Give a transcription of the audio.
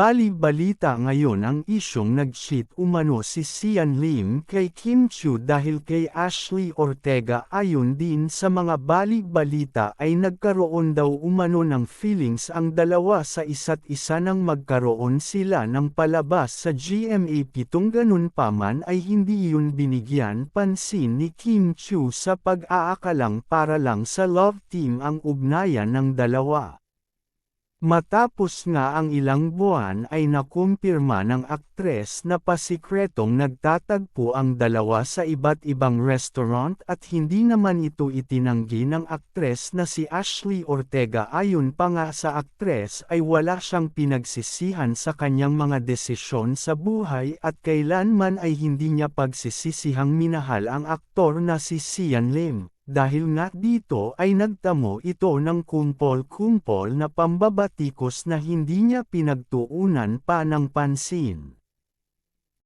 Bali-balita ngayon ang isyong nag-cheat umano si Sian Lim kay Kim Chu dahil kay Ashley Ortega ayon din sa mga bali-balita ay nagkaroon daw umano ng feelings ang dalawa sa isa't isa nang magkaroon sila ng palabas sa GMA pitong ganun pa man ay hindi yun binigyan pansin ni Kim Chu sa pag-aakalang para lang sa love team ang ugnayan ng dalawa. Matapos nga ang ilang buwan ay nakumpirma ng aktres na pasikretong nagtatagpo ang dalawa sa iba't ibang restaurant at hindi naman ito itinanggi ng aktres na si Ashley Ortega ayon pa nga sa aktres ay wala siyang pinagsisihan sa kanyang mga desisyon sa buhay at kailanman ay hindi niya pagsisisihang minahal ang aktor na si Sian Lim. Dahil nga dito ay nagtamo ito ng kumpol-kumpol na pambabatikos na hindi niya pinagtuunan pa ng pansin.